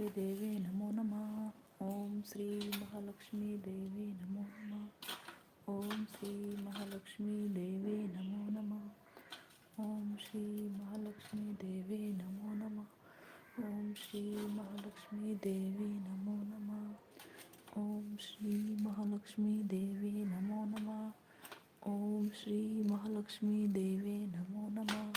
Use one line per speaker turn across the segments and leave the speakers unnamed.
महालक्ष्मी देवे नमो नमः। ओम श्री महालक्ष्मी देवी नमो नमः। ओम श्री महालक्ष्मी देवी नमो नमः। ओम श्री महालक्ष्मी देवे नमो नमः। ओम श्री महालक्ष्मी देवी नमो नमः। ओम श्री महालक्ष्मी देवी नमो नमः। ओम श्री महालक्ष्मी देवी नमो नमः।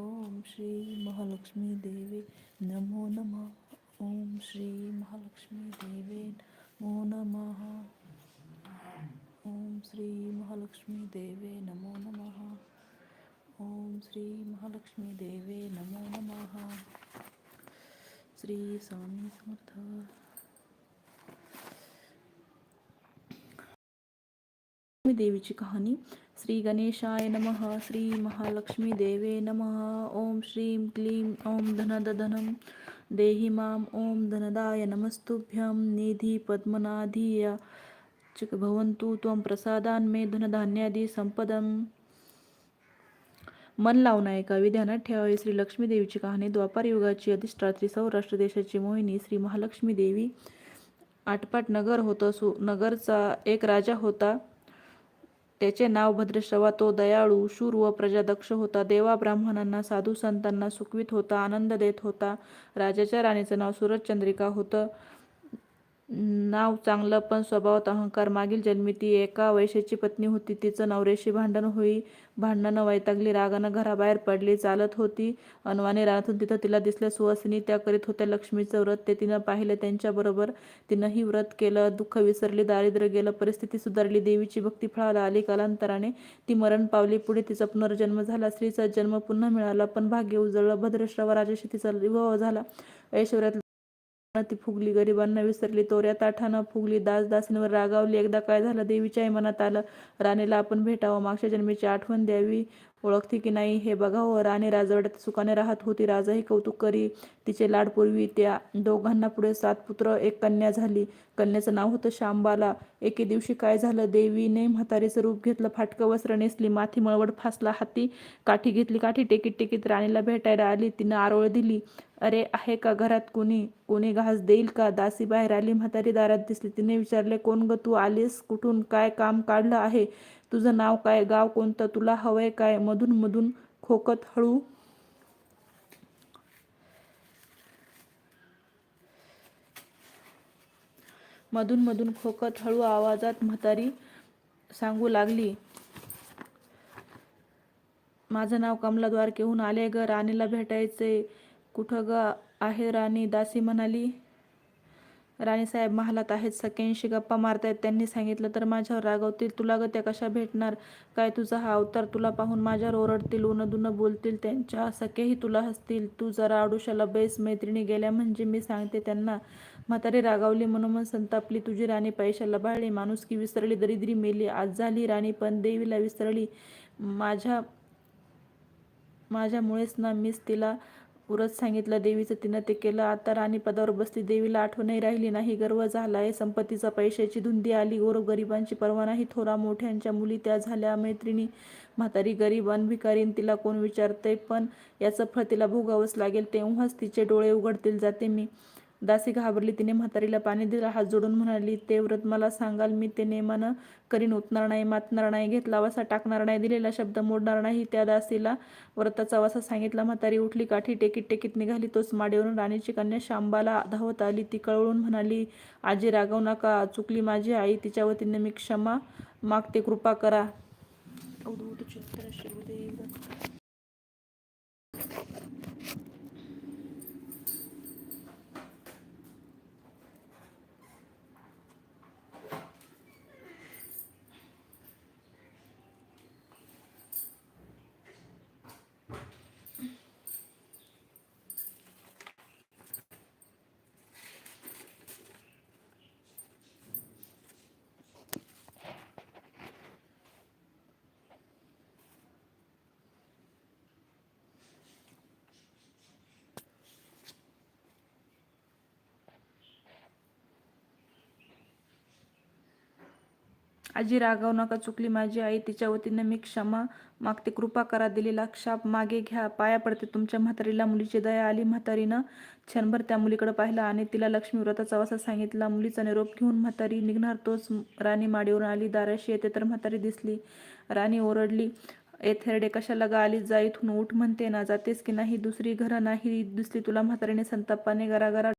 ओम श्री महालक्ष्मी देवी नमो नमः। ओम श्री महालक्ष्मी देवी नमो नमः। ओम श्री महालक्ष्मी देवे नमो नमः। ओम श्री महालक्ष्मी देवे नमो नमः। श्री स्वामी समर्थ। देवीची कहाणी श्री गणेशाय नमः श्री महालक्ष्मी देवे नमः। ओम श्रीं क्लीं ओम धनदधनम देहि मां ओम धनदाय नमस्तुभ्यं निधी पद्मनाधिया। च भवन्तु त्वं प्रसादान मे धनधान्यादी संपदम् मन लावून ऐकावी ध्यानात ठेवावी श्री लक्ष्मी देवीची कहाणी द्वापार युगाची अधिष्ठात्री सौराष्ट्र देशाची मोहिनी श्री महालक्ष्मी देवी। आटपाट नगर होतं सु नगरचा एक राजा होता त्याचे नाव भद्रश्रवा तो दयाळू शूर व प्रजादक्ष होता. देवा ब्राह्मणांना साधू संतांना सुखवित होता आनंद देत होता. राजाच्या राणीचं नाव सूरजचंद्रिका होतं. नाव चांगलं पण स्वभावात अहंकार. मागील जन्मी ती एका वैश्याची पत्नी होती. तिचं नवऱ्याशी भांडण होई भांडणानं वैतागली. रागानं घराबाहेर पडली. चालत होती अनवाने. रानातून तिथं तिला दिसल्या सुवासिनी त्या करीत होत्या लक्ष्मीचं व्रत. ते तिनं पाहिलं त्यांच्याबरोबर. तिनंही व्रत केलं. दुःख विसरली. दारिद्र्य गेलं. परिस्थिती सुधारली. देवीची भक्ती फळाला आली. कालांतराने ती मरण पावली. पुढे तिचा पुनर्जन्म झाला. स्त्रीचा जन्म पुन्हा मिळाला. पण भाग्य उजळलं. भद्रश्रवा राजाशी तिचा विवाह झाला. ऐश्वर्यात ती फुगली गरिबांना विसरली तोऱ्या ताठानं फुगली दास दासींवर रागावली. एकदा काय झालं देवीच्याही मनात आलं राणीला आपण भेटावं. मागच्या जन्मीची आठवण द्यावी. ओळखती की नाही हे बघावं हो. राणी राजवाड्यात सुखाने राहत होती. राजाही कौतुक करी. तिचे लाडपूर्वी त्या दोघांना पुढे सात पुत्र एक कन्या झाली. कन्याचं नाव होतं शांबाला एके दिवशी काय झालं? देवीने म्हातारीचं रूप घेतलं. फाटकं वस्त्र नेसली. माथी मळवड फासला. हाती काठी घेतली. काठी टेकीत टेकीत राणीला भेटायला आली. तिनं आरोळ दिली. अरे आहे का घरात कोणी? कोणी घास देईल का? दासी बाहेर आली. म्हातारी दारात दिसली. तिने विचारले कोण ग तू? आलीस कुठून? काय काम काढलं आहे? तुझं नाव काय? गाव कोणतं? तुला हवंय काय? मधून मधून खोकत हळू. मधून मधून खोकत हळू आवाजात म्हातारी सांगू लागली. माझं नाव कमला द्वारकेहून आले ग. राणीला भेटायचे कुठं ग? आहे राणी? दासी म्हणाली. राणीसाहेब महालात आहेत सख्यांशी गप्पा मारतायत. त्यांनी सांगितलं तर माझ्यावर रागवतील? तुला ग त्या कशा भेटणार? काय तुझा हा अवतार तुला पाहून माझ्यावर ओरडतील उनदुनं बोलतील त्यांच्या? सखेही तुला हसतील. तू जरा आडुशाला बेस मैत्रिणी गेल्या म्हणजे मी सांगते त्यांना. म्हातारी रागावली म्हणून संतापली तुझी राणी पैशाला बाळली माणुसकी विसरली दरिद्री मेली. आज झाली राणी पण देवीला विसरली. माझ्या माझ्यामुळेच ना मीच तिला पुरत सांगितलं देवीचं तिनं ते केलं. आता राणी पदावर बसली देवीला आठवणही राहिली नाही. गर्व झालाय. संपत्तीचा पैशाची धुंदी आली. गोरव गरिबांची पर्वा नाही. थोरा मोठ्यांच्या मुली त्या झाल्या. मैत्रिणी म्हातारी गरीब अनभिकारीन तिला कोण विचारतंय? पण याचं फळ तिला भोगावंच लागेल. तेव्हाच तिचे डोळे उघडतील जाते मी. दासी घाबरली तिने म्हातारीला पाणी दिला हात जोडून म्हणाली ते व्रत मला सांगाल मी ते नेमानं करीन उतणार नाही मातणार नाही घेतला वासा टाकणार नाही दिलेला शब्द मोडणार नाही. त्या दासीला व्रताचा वासा सांगितला म्हातारी उठली काठी टेकीत टेकीत निघाली तोच माडीवरून राणीची कन्या शांबाला धावत आली ती कळवळून म्हणाली आजी रागव नका चुकली माझी आई तिच्या वतीने मी क्षमा मागते कृपा करा. आजी रागाव नका चुकली माझी आई. तिच्या वतीनं मी क्षमा मागते. कृपा करा दिलेला क्षाप मागे घ्या. पाया पडते तुमच्या म्हातारीला. मुलीची दया आली म्हातारीनं. क्षणभर त्या मुलीकडे पाहिलं आणि तिला लक्ष्मी व्रताचा वासा सांगितला. मुलीचा निरोप घेऊन म्हातारी निघणार. तोच राणी माडीवरून आली. दाराशी येते तर म्हातारी दिसली. राणी ओरडली ए कशाला गा आली जा इथून. उठ म्हणते. ना जातेस की नाही? दुसरी घरं नाही दिसली तुला म्हातारीने. संतापाने गरागरा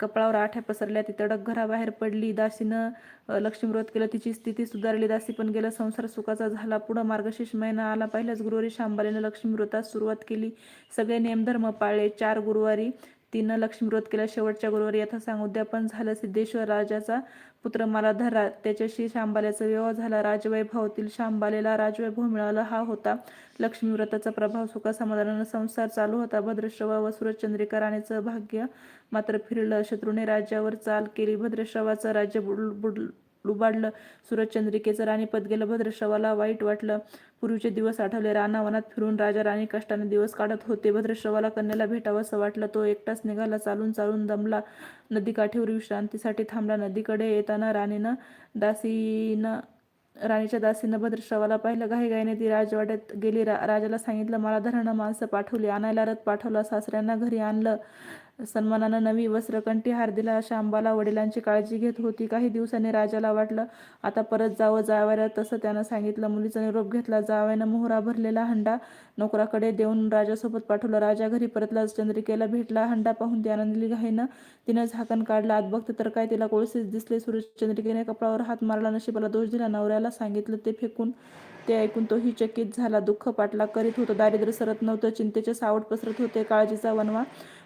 कपाळावर आठ्या पसरल्या ती तडक घराबाहेर पडली. दासीनं लक्ष्मीव्रत केलं तिची स्थिती सुधारली. दासी पण गेलं. संसार सुखाचा झाला. पुढं मार्गशीर्ष महिना आला. पहिल्याच गुरुवारी शांबालीनं लक्ष्मीव्रतास सुरुवात केली. सगळे नेमधर्म पाळले. चार गुरुवारी तिनं लक्ष्मीव्रत केलं. शेवटच्या गुरुवारी यथासांग उद्यापन झालं सिद्धेश्वर राजाचा पुत्र मला धरा त्याच्याशी शांबाल्याचा विवाह झाला. राजवैभवातील शांबालेला राजवैभव मिळाला. हा होता लक्ष्मीव्रताचा प्रभाव. सुखासमाधानानं संसार चालू होता. भद्रश्रवा व सूरजचंद्रिका राणीचं भाग्य मात्र फिरलं. शत्रूने राज्यावर चाल केली. भद्रश्रवाचं राज्य बुड बुड लुबाडलं सूरजचंद्रिकेचं राणीपद गेलं. भद्रश्रवाला वाईट वाटलं. पूर्वीचे दिवस आठवले. रानावनात फिरून राजा राणी कष्टाने दिवस काढत होते. भद्रश्रवाला कन्याला भेटावंसं वाटलं. तो एकटाच निघाला. चालून चालून दमला. नदीकाठीवर विश्रांतीसाठी थांबला. नदीकडे येताना राणीनं दासीनं राणीच्या दासीनं भद्रश्रवाला पाहिलं. घाईघाईने ती राजवाड्यात गेली. रा राजाला सांगितलं मला धरणं माणसं पाठवली. आणायला रथ पाठवला. सासऱ्यांना घरी आणलं. सन्मानानं नवी वस्त्र कंठीहार दिला. अशा अंबाला वडिलांची काळजी घेत होती. काही दिवसांनी राजाला वाटलं आता परत जावं जावयाला तसं त्यानं सांगितलं मुलीचा निरोप घेतला. जावयानं मोहरा भरलेला हंडा नोकराकडे देऊन राजासोबत पाठवलं. राजा घरी परतला चंद्रिकेला भेटला. हंडा पाहून ती आनंदली घाईनं तिनं झाकण काढलं. आत बघते तर काय तिला कोळसेच दिसले. सूर्य चंद्रिकेने कपडावर हात मारला. नशिबाला दोष दिला. नवऱ्याला सांगितलं ते फेकून ते ऐकून तोही चकित झाला. दुःख पाटला करीत होतो. दारिद्र्य सरत नव्हतं. चिंतेचे सावट पसरत होते. काळजीचा वनवा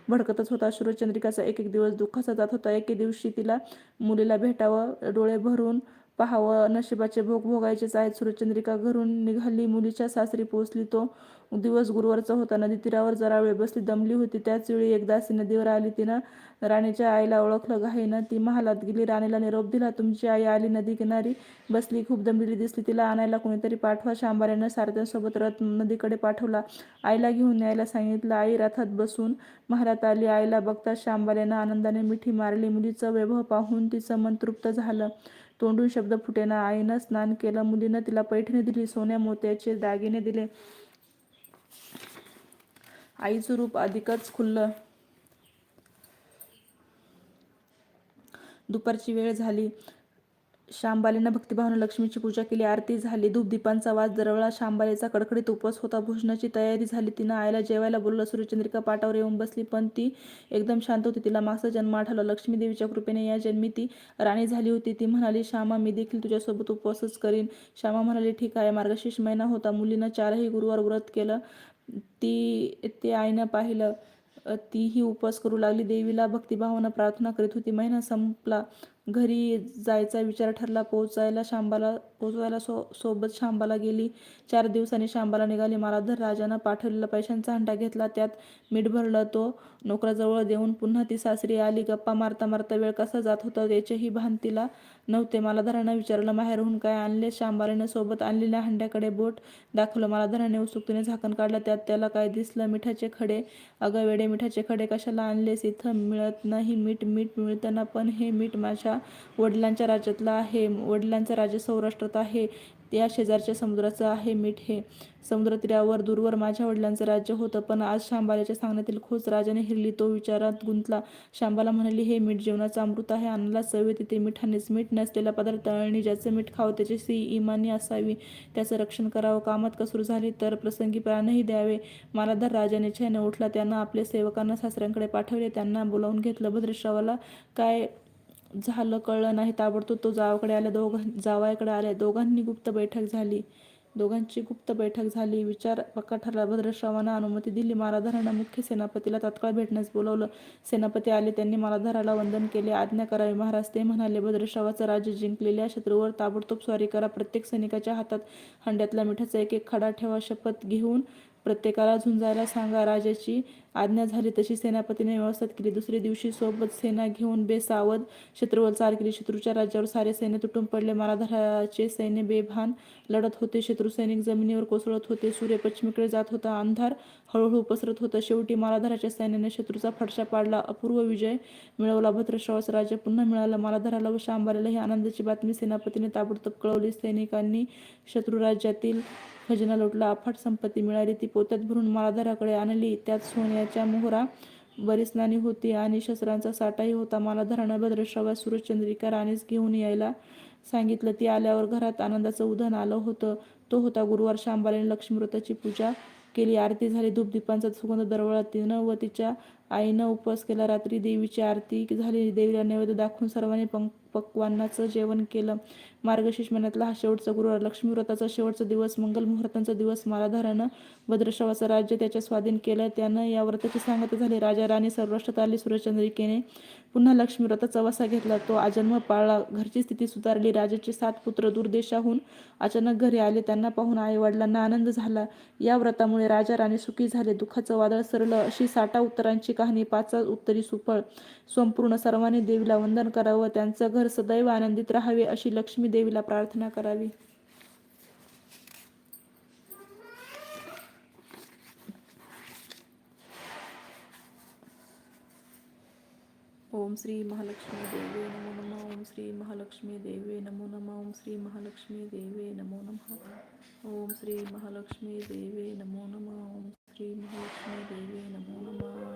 भडकतच होता. सूरजचंद्रिकाचा एक एक दिवस दुःखाचा जात होता. एके दिवशी तिला मुलीला भेटावं डोळे भरून पाहावं. नशिबाचे भोग भोगायचेच आहेत. सूरजचंद्रिका घरून निघाली. मुलीच्या सासरी पोहोचली. तो दिवस गुरुवारचा होता. नदी तीरावर जरा वेळ बसली दमली होती. त्याच वेळी एक दासी नदीवर आली. तिनं राणीच्या आईला ओळखलं घाईनं ती महालात गेली. राणीला निरोप दिला. तुमची आई आली नदी किनारी बसली खूप दमलेली दिसली. तिला आणायला कोणीतरी पाठवा. शांबाऱ्यानं सारथ्यांसोबत रथ नदीकडे पाठवला. आईला घेऊन यायला सांगितलं. आई रथात बसून महालात आली. आईला बघता शांबाऱ्यानं आनंदाने मिठी मारली. मुलीचं वैभव पाहून तिचं मन तृप्त झालं. तोंडून शब्द फुटेना. आईनं स्नान केलं. मुलीनं तिला पैठणी दिली. सोन्या मोत्याचे दागिने दिले. आईचं रूप अधिकच खुल्लं. दुपारची वेळ झाली. शांबालीनं भक्तिभावानं लक्ष्मीची पूजा केली आरती झाली धूपदीपांचा वास दरवळा शांबालीचा कडकडीत उपवास होता भोजनाची तयारी झाली. तिनं आईला जेवायला बोललं सूर्यचंद्रिका पाटावर येऊन बसली पण ती एकदम शांत होती. तिला मागचा जन्म आठवला. लक्ष्मी देवीच्या कृपेने या जन्मी ती राणी झाली होती. ती म्हणाली श्यामा मी देखील तुझ्यासोबत उपवासच करीन. श्यामा म्हणाली ठीक आहे मार्गशीर्ष महिना होता. मुलीनं चारही गुरुवार व्रत केलं. ती ते आईनं पाहिलं तीही उपवास करू लागली. देवीला भक्तिभावानं प्रार्थना करीत होती. महिना संपला. घरी जायचा विचार ठरला पोचायला शांबाला पोहोचवायला सो सोबत शांबाला गेली. चार दिवसांनी शांबाला निघाली. मालाधर राजानं पाठवलेला पैशांचा हंडा घेतला. त्यात मीठ भरलं. तो नोकराजवळ देऊन पुन्हा ती सासरी आली. गप्पा मारता मारता वेळ कसा जात होता याचेही भान तिला नव्हते. मालाधरानं विचारलं माहेरहून काय आणले? शांबारीनं सोबत आणलेल्या हंड्याकडे बोट दाखवलं. मालाधराने उत्सुकतेने झाकण काढलं. त्यात त्याला काय दिसलं? मिठाचे खडे. अगं वेडे मिठाचे खडे कशाला आणलेस? इथं मिळत नाही मीठ. मीठ मिळताना पण हे मीठ माझ्या वडिलांच्या राज्यातलं आहे वडिलांचं राज्य सौराष्ट्रात आहे त्या शेजारच्या समुद्राचं आहे मीठ हे. समुद्रतीरावर दूरवर माझ्या वडिलांचं राज्य होतं पण आज शांबाल्याच्या सांगण्यातील खोच राजाने हिरली तो विचारात गुंतला. शांबाला म्हणाली हे मीठ जेवणाचं अमृत आहे अन्नाला चव तिथे ते मिठानेच मीठ नसलेला पदार्थ आणि ज्याचं मीठ खावं त्याची सी इमानी असावी. त्याचं रक्षण करावं. कामात कसूर झाली तर प्रसंगी प्राणही द्यावे. मालाधार राजाने छाने उठला. त्यांना आपल्या सेवकांना सासऱ्यांकडे पाठवले. त्यांना बोलावून घेतलं भद्रेश्रावाला काय झालं कळलं नाही ताबडतोब तो जावाकडे आल्या दोघां जावायकडे आल्या. दोघांनी गुप्त बैठक झाली. दोघांची गुप्त बैठक झाली. विचार पक्का ठरला. भद्रश्रावांना अनुमती दिली. मालाधारानं मुख्य सेनापतीला तात्काळ भेटण्यास बोलवलं. सेनापती आले. त्यांनी मालाधाराला वंदन केले. आज्ञा करावी. महाराज ते म्हणाले भद्रश्रावाचं राज्य जिंकलेल्या शत्रूवर ताबडतोब स्वारी करा. प्रत्येक सैनिकाच्या हातात हंड्यातला मिठाचा एक एक खडा ठेवा. शपथ घेऊन प्रत्येकाला झुंजायला सांगा. राजाची आज्ञा झाली तशी सेनापतीने व्यवस्थित केली. दुसऱ्या दिवशी सोबत सेना घेऊन बेसावध शत्रूवर चाल केली. शत्रूच्या राज्यावर सारे सैन्य तुटून पडले. मालाधराचे सैन्य बेभान लढत होते. शत्रू सैनिक जमिनीवर कोसळत होते. सूर्य पश्चिमेकडे जात होता. अंधार हळूहळू पसरत होता. शेवटी मालाधराच्या सैन्याने शत्रूचा फडशा पाडला. अपूर्व विजय मिळवला. भद्रश्रावास राज्य पुन्हा मिळाला. मालाधराला व शांबाराला ही आनंदाची बातमी सेनापतीने ताबडतोब कळवली. सैनिकांनी शत्रू राज्यातील खजिना लुटला. अफाट संपत्ती मिळाली. ती पोत्यात भरून मालाधराकडे आणली. त्यात सोन्याच्या मोहरा बरीच नाणी होती आणि शस्त्रांचा साठाही होता. मला धरणा भद्रश्रावास सूर्यचंद्रिका राणीस घेऊन यायला सांगितलं. ती आल्यावर घरात आनंदाचं उधन आलं होतं. तो होता गुरुवार शांबालीने लक्ष्मीव्रताची पूजा केली. आरती झाली. धूपदीपांचा सुगंध दरवळा तिनं व तिच्या आईनं उपवास केला. रात्री देवीची आरती झाली. देवीला नैवेद्य दाखवून सर्वांनी पंक पक्वान्नाचं जेवण केलं. मार्गशीर्ष महिन्यातला हा शेवटचा गुरुवार. लक्ष्मीव्रताचा शेवटचा दिवस मंगल मुहूर्तांचा दिवस मालाधारानं भद्रशवाचं राज्य त्याच्या स्वाधीन केलं. त्यानं या व्रताची सांगता झाली. राजा राणी सर्वराष्ट्रात आली सूर्यचंद्रिकेने पुन्हा लक्ष्मीव्रताचा वसा घेतला. तो आजन्म पाळला घरची स्थिती सुधारली. राजाचे सात पुत्र दूरदेशाहून अचानक घरी आले. त्यांना पाहून आई वडिलांना आनंद झाला. या व्रतामुळे राजा राणी सुखी झाले. दुःखाचं वादळ सरलं. अशी साठा उत्तरांची कहाणी पाच उत्तरी सुफळ संपूर्ण सर्वांनी देवीला वंदन करावं. त्यांचं घर सदैव आनंदित राहावे अशी लक्ष्मी देवीला प्रार्थना करावी. ओम श्री महालक्ष्मी देवे नमो नमः। ओम श्री महालक्ष्मी देवे नमो नमः। ओम श्री महालक्ष्मी देवे नमो नमः। ओम श्री महालक्ष्मी देवे नमो नमः। ओम श्री महालक्ष्मी देवे नमो